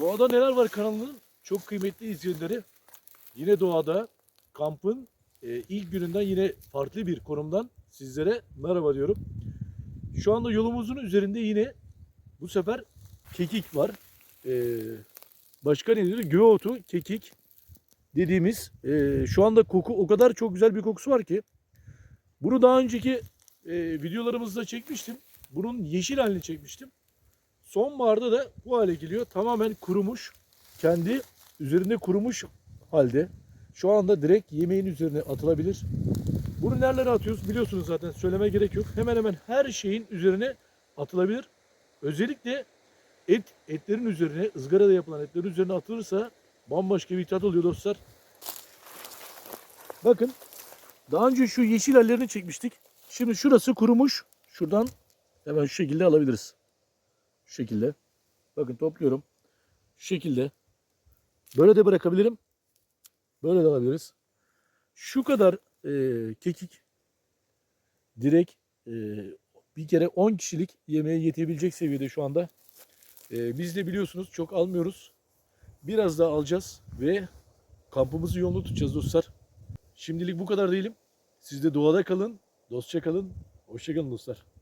Doğada Neler Var kanalının çok kıymetli izleyenleri yine doğada kampın e, ilk gününden yine farklı bir konumdan sizlere merhaba diyorum. Şu anda yolumuzun üzerinde yine bu sefer kekik var. E, başka ne diyor? Göğotu, kekik dediğimiz e, şu anda koku o kadar çok güzel bir kokusu var ki bunu daha önceki e, videolarımızda çekmiştim. Bunun yeşil halini çekmiştim. Sonbaharda da bu hale geliyor. Tamamen kurumuş. Kendi üzerinde kurumuş halde. Şu anda direkt yemeğin üzerine atılabilir. Bunu nerelere atıyoruz biliyorsunuz zaten söyleme gerek yok. Hemen hemen her şeyin üzerine atılabilir. Özellikle et etlerin üzerine, ızgarada yapılan etlerin üzerine atılırsa bambaşka bir tat oluyor dostlar. Bakın daha önce şu yeşil hallerini çekmiştik. Şimdi şurası kurumuş. Şuradan hemen şu şekilde alabiliriz. Şu şekilde. Bakın topluyorum. Şu şekilde. Böyle de bırakabilirim. Böyle de alabiliriz. Şu kadar e, kekik direkt e, bir kere 10 kişilik yemeğe yetebilecek seviyede şu anda. E, biz de biliyorsunuz çok almıyoruz. Biraz daha alacağız ve kampımızı yolunu tutacağız dostlar. Şimdilik bu kadar değilim. Siz de doğada kalın, dostça kalın. Hoşça kalın dostlar.